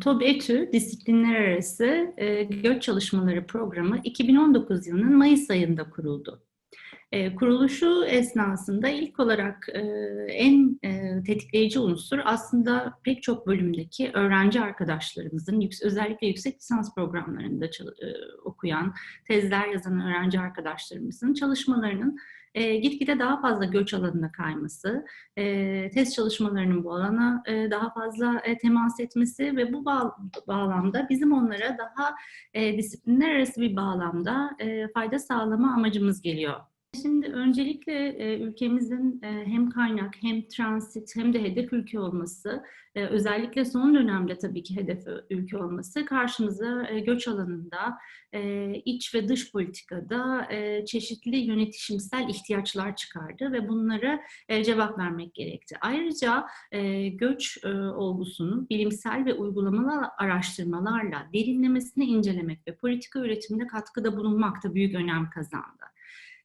TOB-ETÜ Disiplinler Arası e, Göç Çalışmaları Programı 2019 yılının Mayıs ayında kuruldu. E, kuruluşu esnasında ilk olarak e, en e, tetikleyici unsur aslında pek çok bölümdeki öğrenci arkadaşlarımızın, yük, özellikle yüksek lisans programlarında e, okuyan, tezler yazan öğrenci arkadaşlarımızın çalışmalarının e, gitgide daha fazla göç alanına kayması, e, test çalışmalarının bu alana e, daha fazla e, temas etmesi ve bu bağ, bağlamda bizim onlara daha e, disiplinler arası bir bağlamda e, fayda sağlama amacımız geliyor. Şimdi öncelikle e, ülkemizin e, hem kaynak hem transit hem de hedef ülke olması, e, özellikle son dönemde tabii ki hedef ülke olması karşımıza göç alanında, iç ve dış politikada çeşitli yönetişimsel ihtiyaçlar çıkardı ve bunlara cevap vermek gerekti. Ayrıca göç olgusunun bilimsel ve uygulamalı araştırmalarla derinlemesine incelemek ve politika üretiminde katkıda bulunmak da büyük önem kazandı.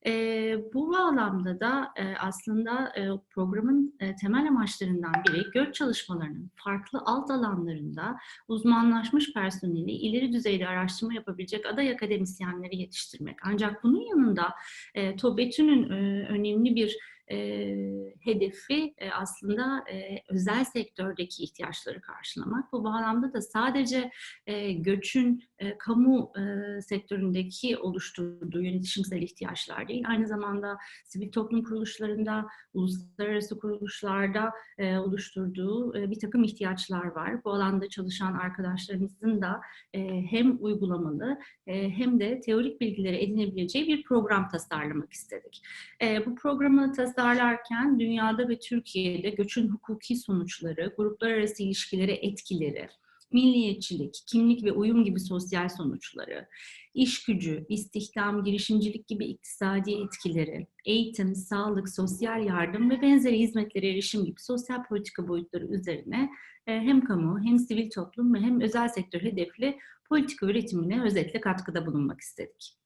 E, bu bağlamda da e, aslında e, programın e, temel amaçlarından biri göç çalışmalarının farklı alt alanlarında uzmanlaşmış personeli ileri düzeyde araştırma yapabilecek aday akademisyenleri yetiştirmek. Ancak bunun yanında e, TOBETÜ'nün e, önemli bir e, hedefi e, aslında e, özel sektördeki ihtiyaçları karşılamak. Bu bağlamda da sadece e, göçün e, kamu e, sektöründeki oluşturduğu yönetişimsel ihtiyaçlar değil, aynı zamanda sivil toplum kuruluşlarında, uluslararası kuruluşlarda e, oluşturduğu e, bir takım ihtiyaçlar var. Bu alanda çalışan arkadaşlarımızın da e, hem uygulamalı e, hem de teorik bilgileri edinebileceği bir program tasarlamak istedik. E, bu programı tasarlarken dünyada ve Türkiye'de göçün hukuki sonuçları, gruplar arası ilişkilere etkileri, milliyetçilik, kimlik ve uyum gibi sosyal sonuçları, iş gücü, istihdam, girişimcilik gibi iktisadi etkileri, eğitim, sağlık, sosyal yardım ve benzeri hizmetlere erişim gibi sosyal politika boyutları üzerine e, hem kamu hem sivil toplum ve hem özel sektör hedefli politika üretimine özetle katkıda bulunmak istedik.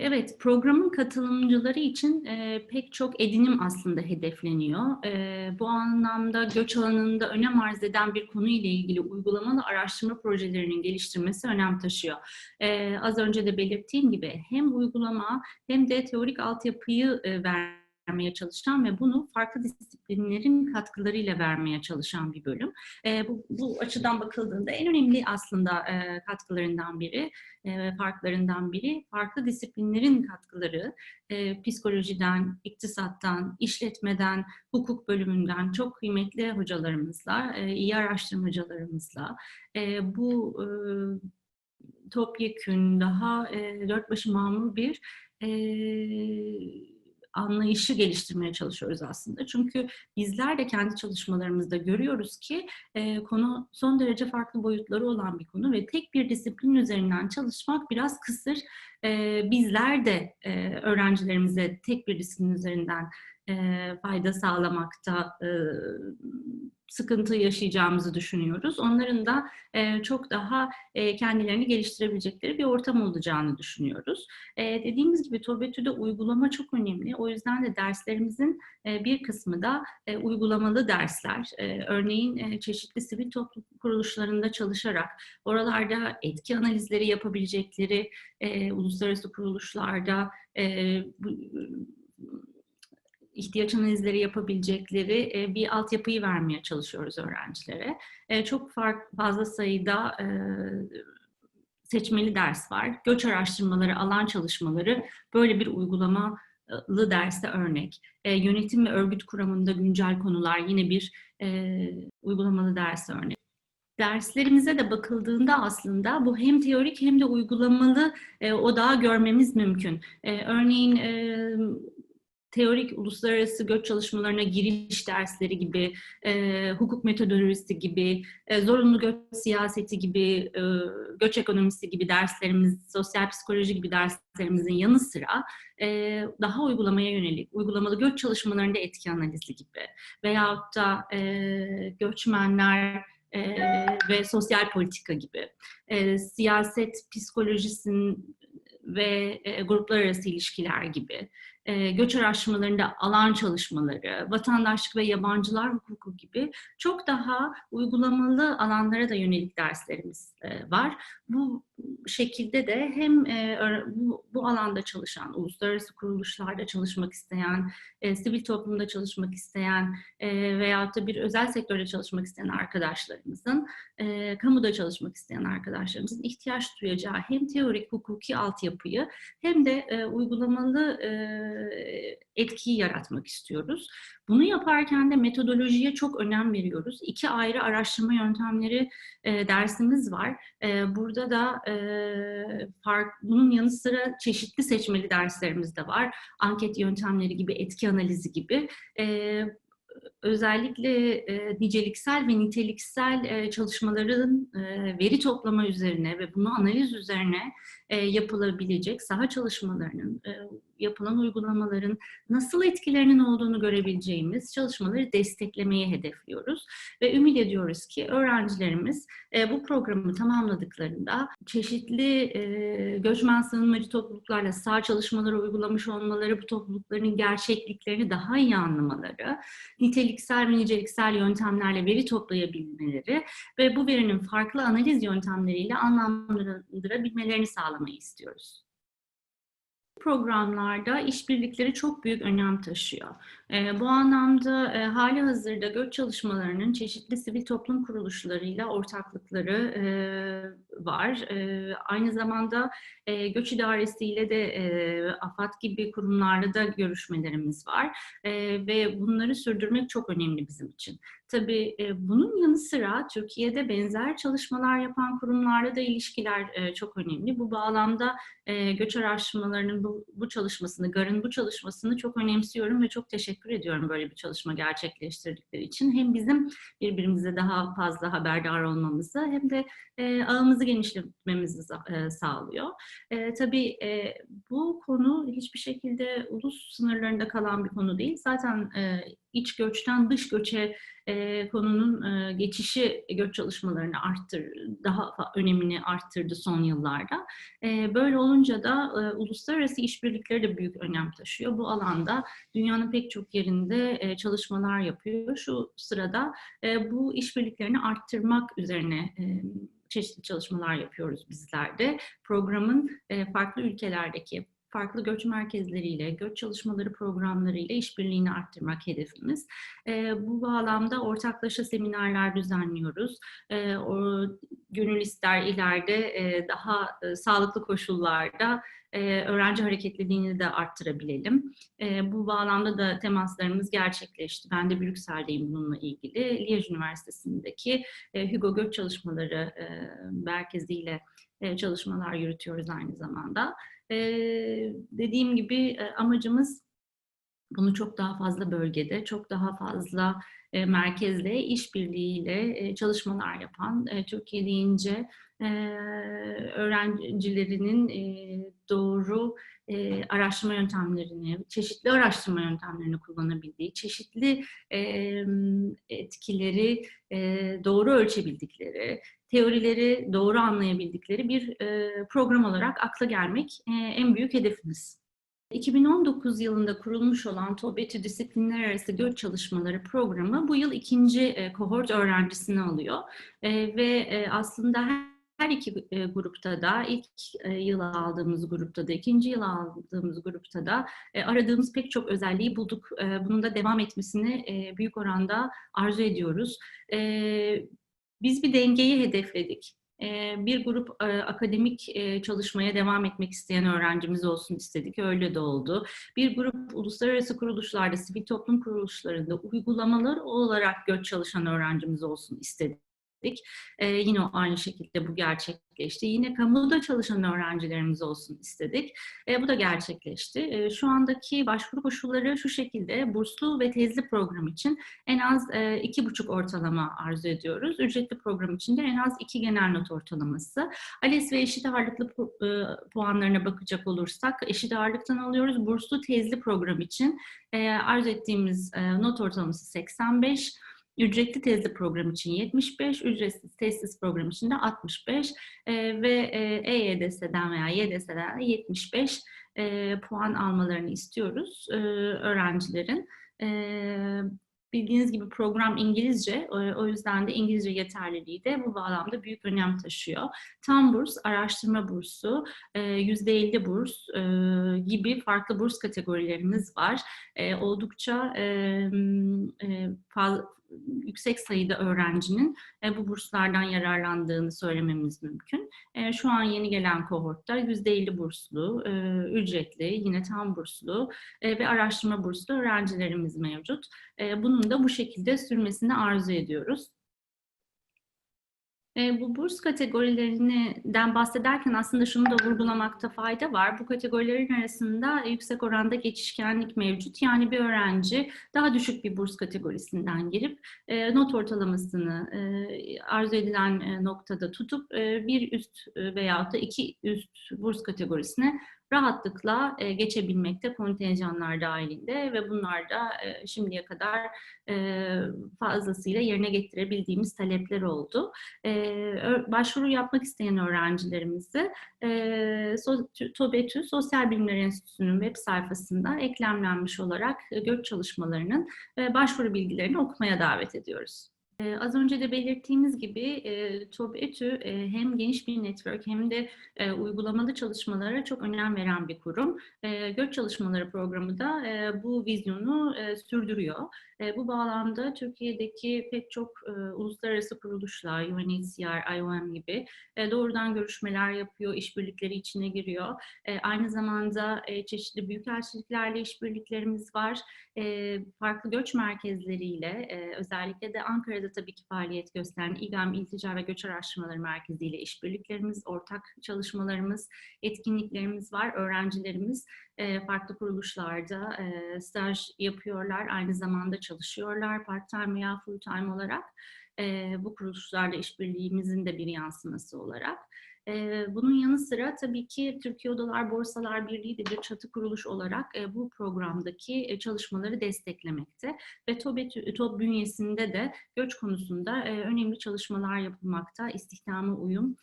Evet, programın katılımcıları için e, pek çok edinim aslında hedefleniyor. E, bu anlamda göç alanında önem arz eden bir konu ile ilgili uygulamalı araştırma projelerinin geliştirmesi önem taşıyor. E, az önce de belirttiğim gibi hem uygulama hem de teorik altyapıyı e, ver vermeye çalışan ve bunu farklı disiplinlerin katkılarıyla vermeye çalışan bir bölüm. E, bu, bu açıdan bakıldığında en önemli aslında e, katkılarından biri, e, farklarından biri farklı disiplinlerin katkıları. E, psikolojiden, iktisattan, işletmeden, hukuk bölümünden çok kıymetli hocalarımızla, e, iyi araştırmacılarımızla e, bu e, topyekün, daha e, dört başı mamul bir e, anlayışı geliştirmeye çalışıyoruz aslında. Çünkü bizler de kendi çalışmalarımızda görüyoruz ki e, konu son derece farklı boyutları olan bir konu ve tek bir disiplin üzerinden çalışmak biraz kısır. E, bizler de e, öğrencilerimize tek bir disiplin üzerinden e, fayda sağlamakta e, sıkıntı yaşayacağımızı düşünüyoruz. Onların da e, çok daha e, kendilerini geliştirebilecekleri bir ortam olacağını düşünüyoruz. E, dediğimiz gibi TOBETÜ'de uygulama çok önemli. O yüzden de derslerimizin e, bir kısmı da e, uygulamalı dersler. E, örneğin e, çeşitli sivil toplum kuruluşlarında çalışarak oralarda etki analizleri yapabilecekleri e, uluslararası kuruluşlarda e, bu, ihtiyaç analizleri yapabilecekleri e, bir altyapıyı vermeye çalışıyoruz öğrencilere. E, çok fazla sayıda e, seçmeli ders var. Göç araştırmaları, alan çalışmaları böyle bir uygulamalı derste örnek. yönetim ve örgüt kuramında güncel konular yine bir uygulamalı ders örnek. Derslerimize de bakıldığında aslında bu hem teorik hem de uygulamalı e, odağı görmemiz mümkün. E, örneğin e, teorik uluslararası göç çalışmalarına giriş dersleri gibi, e, hukuk metodolojisi gibi, e, zorunlu göç siyaseti gibi, e, göç ekonomisi gibi derslerimiz, sosyal psikoloji gibi derslerimizin yanı sıra e, daha uygulamaya yönelik, uygulamalı göç çalışmalarında etki analizi gibi veyahut da e, göçmenler, e, ve sosyal politika gibi, e, siyaset psikolojisinin ve e, gruplar arası ilişkiler gibi e, göç araştırmalarında alan çalışmaları, vatandaşlık ve yabancılar hukuku gibi çok daha uygulamalı alanlara da yönelik derslerimiz var. Bu şekilde de hem e, bu, bu alanda çalışan, uluslararası kuruluşlarda çalışmak isteyen, e, sivil toplumda çalışmak isteyen e, veyahut da bir özel sektörde çalışmak isteyen arkadaşlarımızın, e, kamuda çalışmak isteyen arkadaşlarımızın ihtiyaç duyacağı hem teorik hukuki altyapıyı hem de e, uygulamalı e, etkiyi yaratmak istiyoruz. Bunu yaparken de metodolojiye çok önem veriyoruz. İki ayrı araştırma yöntemleri e, dersimiz var. E, burada da e, bunun yanı sıra çeşitli seçmeli derslerimiz de var. Anket yöntemleri gibi, etki analizi gibi. E, özellikle e, niceliksel ve niteliksel e, çalışmaların e, veri toplama üzerine ve bunu analiz üzerine e, yapılabilecek saha çalışmalarının, e, yapılan uygulamaların nasıl etkilerinin olduğunu görebileceğimiz çalışmaları desteklemeyi hedefliyoruz. Ve ümit ediyoruz ki öğrencilerimiz e, bu programı tamamladıklarında çeşitli e, göçmen sığınmacı topluluklarla sağ çalışmaları uygulamış olmaları, bu toplulukların gerçekliklerini daha iyi anlamaları, niteliksel ve niceliksel yöntemlerle veri toplayabilmeleri ve bu verinin farklı analiz yöntemleriyle anlamlandırabilmelerini sağlamayı istiyoruz programlarda işbirlikleri çok büyük önem taşıyor. E, bu anlamda e, hali hazırda göç çalışmalarının çeşitli sivil toplum kuruluşlarıyla ortaklıkları e, var. E, aynı zamanda e, göç idaresiyle de e, AFAD gibi kurumlarla da görüşmelerimiz var. E, ve bunları sürdürmek çok önemli bizim için. Tabii e, bunun yanı sıra Türkiye'de benzer çalışmalar yapan kurumlarla da ilişkiler e, çok önemli. Bu bağlamda e, göç araştırmalarının bu, bu çalışmasını, GAR'ın bu çalışmasını çok önemsiyorum ve çok teşekkür ediyorum böyle bir çalışma gerçekleştirdikleri için. Hem bizim birbirimize daha fazla haberdar olmamızı hem de ağımızı genişletmemizi sağlıyor. Tabii bu konu hiçbir şekilde ulus sınırlarında kalan bir konu değil. Zaten iç göçten dış göçe e, konunun e, geçişi göç çalışmalarını arttır, daha önemini arttırdı son yıllarda. E, böyle olunca da e, uluslararası işbirlikleri de büyük önem taşıyor. Bu alanda dünyanın pek çok yerinde e, çalışmalar yapıyor. Şu sırada e, bu işbirliklerini arttırmak üzerine e, çeşitli çalışmalar yapıyoruz bizler de. Programın e, farklı ülkelerdeki farklı göç merkezleriyle, göç çalışmaları programlarıyla işbirliğini arttırmak hedefimiz. E, bu bağlamda ortaklaşa seminerler düzenliyoruz. E, o, gönül ister ileride e, daha e, sağlıklı koşullarda e, öğrenci hareketliliğini de arttırabilelim. E, bu bağlamda da temaslarımız gerçekleşti. Ben de Brüksel'deyim bununla ilgili. Liège Üniversitesi'ndeki e, Hugo Göç Çalışmaları e, merkeziyle e, çalışmalar yürütüyoruz aynı zamanda. E, dediğim gibi e, amacımız bunu çok daha fazla bölgede, çok daha fazla e, merkezle, işbirliğiyle e, çalışmalar yapan, e, Türkiye deyince e, öğrencilerinin e, doğru e, araştırma yöntemlerini, çeşitli araştırma yöntemlerini kullanabildiği, çeşitli e, etkileri e, doğru ölçebildikleri, teorileri doğru anlayabildikleri bir e, program olarak akla gelmek e, en büyük hedefimiz. 2019 yılında kurulmuş olan TOBETÜ Disiplinler Arası Göç Çalışmaları programı bu yıl ikinci e, kohort öğrencisini alıyor. E, ve e, aslında her iki e, grupta da ilk e, yıl aldığımız grupta da ikinci yıl aldığımız grupta da e, aradığımız pek çok özelliği bulduk. E, bunun da devam etmesini e, büyük oranda arzu ediyoruz. E, biz bir dengeyi hedefledik. Bir grup akademik çalışmaya devam etmek isteyen öğrencimiz olsun istedik. Öyle de oldu. Bir grup uluslararası kuruluşlarda, sivil toplum kuruluşlarında uygulamalar olarak göç çalışan öğrencimiz olsun istedik ettik. E, yine aynı şekilde bu gerçekleşti. Yine kamuda çalışan öğrencilerimiz olsun istedik. E, bu da gerçekleşti. E, şu andaki başvuru koşulları şu şekilde burslu ve tezli program için en az e, iki buçuk ortalama arzu ediyoruz. Ücretli program için de en az iki genel not ortalaması. ALES ve eşit ağırlıklı e, puanlarına bakacak olursak eşit ağırlıktan alıyoruz. Burslu tezli program için e, arzu ettiğimiz e, not ortalaması 85. Ücretli tezli program için 75, ücretsiz tesis program için de 65 e, ve e, EYDS'den veya YDS'den 75 e, puan almalarını istiyoruz e, öğrencilerin. E, bildiğiniz gibi program İngilizce, o, yüzden de İngilizce yeterliliği de bu bağlamda büyük önem taşıyor. Tam burs, araştırma bursu, e, %50 burs e, gibi farklı burs kategorilerimiz var. E, oldukça e, e, yüksek sayıda öğrencinin e, bu burslardan yararlandığını söylememiz mümkün. E, şu an yeni gelen kohortta %50 burslu, e, ücretli, yine tam burslu e, ve araştırma burslu öğrencilerimiz mevcut. E, bunun da bu şekilde sürmesini arzu ediyoruz. E, bu burs kategorilerinden bahsederken aslında şunu da vurgulamakta fayda var. Bu kategorilerin arasında yüksek oranda geçişkenlik mevcut. Yani bir öğrenci daha düşük bir burs kategorisinden girip e, not ortalamasını e, arzu edilen e, noktada tutup e, bir üst e, veyahut da iki üst burs kategorisine rahatlıkla e, geçebilmekte kontenjanlar dahilinde ve bunlar da e, şimdiye kadar e, fazlasıyla yerine getirebildiğimiz talepler oldu. E, başvuru yapmak isteyen öğrencilerimizi e, so, TOBETÜ Sosyal Bilimler Enstitüsü'nün web sayfasında eklemlenmiş olarak e, göç çalışmalarının e, başvuru bilgilerini okumaya davet ediyoruz. Ee, az önce de belirttiğimiz gibi e, TOBETÜ e, hem geniş bir network hem de e, uygulamalı çalışmalara çok önem veren bir kurum. E, Göç Çalışmaları Programı da e, bu vizyonu e, sürdürüyor. E, bu bağlamda Türkiye'deki pek çok e, uluslararası kuruluşlar, UNHCR, IOM gibi e, doğrudan görüşmeler yapıyor, işbirlikleri içine giriyor. E, aynı zamanda e, çeşitli büyükelçiliklerle işbirliklerimiz var. E, farklı göç merkezleriyle, e, özellikle de Ankara'da tabii ki faaliyet gösteren İGAM İltica ve Göç Araştırmaları Merkezi ile işbirliklerimiz, ortak çalışmalarımız, etkinliklerimiz var. Öğrencilerimiz e, farklı kuruluşlarda e, staj yapıyorlar, aynı zamanda çalışıyorlar part-time veya full-time olarak. E, bu kuruluşlarla işbirliğimizin de bir yansıması olarak. Bunun yanı sıra tabii ki Türkiye Odalar Borsalar Birliği de bir çatı kuruluş olarak bu programdaki çalışmaları desteklemekte ve TOB, TOB bünyesinde de göç konusunda önemli çalışmalar yapılmakta, istihdama uyum,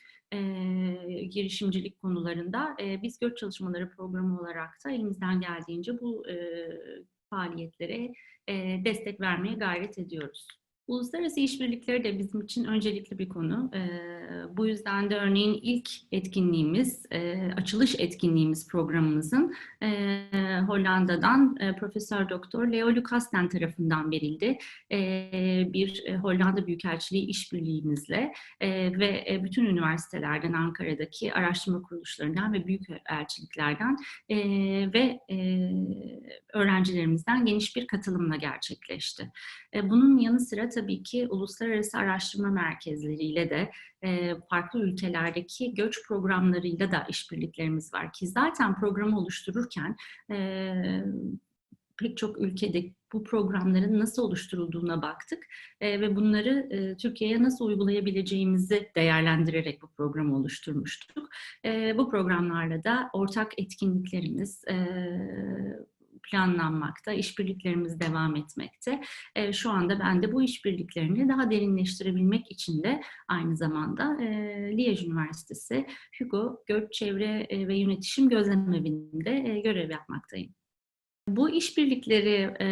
girişimcilik konularında. Biz göç çalışmaları programı olarak da elimizden geldiğince bu faaliyetlere destek vermeye gayret ediyoruz. Uluslararası işbirlikleri de bizim için öncelikli bir konu. E, bu yüzden de örneğin ilk etkinliğimiz, e, açılış etkinliğimiz programımızın e, Hollanda'dan e, Profesör Doktor Leo Lucasten tarafından verildi. E, bir e, Hollanda Büyükelçiliği işbirliğimizle e, ve e, bütün üniversitelerden, Ankara'daki araştırma kuruluşlarından ve büyük elçiliklerden e, ve e, öğrencilerimizden geniş bir katılımla gerçekleşti. E, bunun yanı sıra tabii ki uluslararası araştırma merkezleriyle de e, farklı ülkelerdeki göç programlarıyla da işbirliklerimiz var ki zaten programı oluştururken e, pek çok ülkede bu programların nasıl oluşturulduğuna baktık e, ve bunları e, Türkiye'ye nasıl uygulayabileceğimizi değerlendirerek bu programı oluşturmuştuk. E, bu programlarla da ortak etkinliklerimiz, e, planlanmakta, işbirliklerimiz devam etmekte. E, şu anda ben de bu işbirliklerini daha derinleştirebilmek için de aynı zamanda e, Liège Üniversitesi Hugo Göç Çevre e, ve Yönetişim Gözlemevi'nde e, görev yapmaktayım. Bu işbirlikleri e,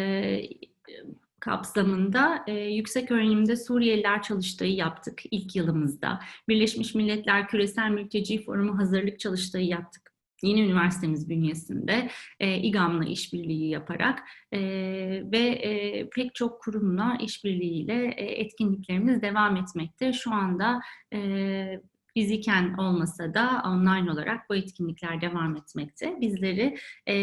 kapsamında e, yüksek öğrenimde Suriyeliler çalıştığı yaptık ilk yılımızda. Birleşmiş Milletler Küresel Mülteci Forumu hazırlık çalıştığı yaptık yeni üniversitemiz bünyesinde e, İGAM'la işbirliği yaparak e, ve e, pek çok kurumla işbirliğiyle e, etkinliklerimiz devam etmekte. Şu anda e, fiziken olmasa da online olarak bu etkinlikler devam etmekte. Bizleri e,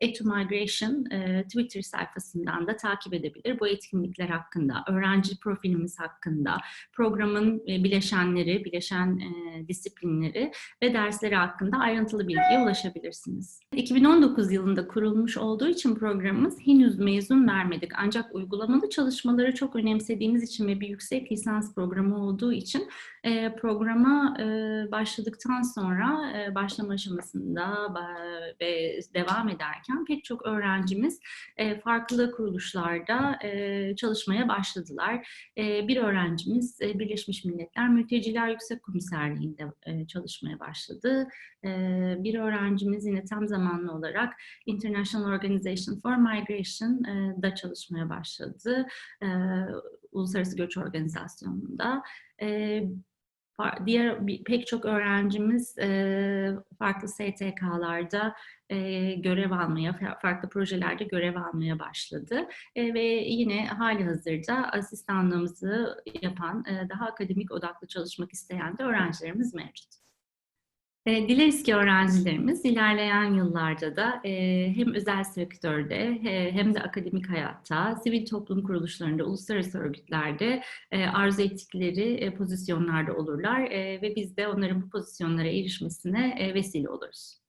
Etu Migration e, Twitter sayfasından da takip edebilir. Bu etkinlikler hakkında, öğrenci profilimiz hakkında, programın e, bileşenleri, bileşen e, disiplinleri ve dersleri hakkında ayrıntılı bilgiye ulaşabilirsiniz. 2019 yılında kurulmuş olduğu için programımız henüz mezun vermedik. Ancak uygulamalı çalışmaları çok önemsediğimiz için ve bir yüksek lisans programı olduğu için E, programa e, başladıktan sonra e, başlama aşamasında ve devam ederken pek çok öğrencimiz e, farklı kuruluşlarda e, çalışmaya başladılar. E, bir öğrencimiz e, Birleşmiş Milletler Mülteciler Yüksek Komiserliği'nde e, çalışmaya başladı. E, bir öğrencimiz yine tam zamanlı olarak International Organization for Migration e, çalışmaya başladı. E, Uluslararası Göç Organizasyonu'nda. E, Diğer pek çok öğrencimiz e, farklı STK'larda e, görev almaya, fa- farklı projelerde görev almaya başladı. E, ve yine hali hazırda asistanlığımızı yapan, daha akademik odaklı çalışmak isteyen de öğrencilerimiz mevcut. E, Dileriz ki öğrencilerimiz ilerleyen yıllarda da e, hem özel sektörde e, hem de akademik hayatta, sivil toplum kuruluşlarında, uluslararası örgütlerde e, arzu ettikleri e, pozisyonlarda olurlar e, ve biz de onların bu pozisyonlara erişmesine e, vesile oluruz.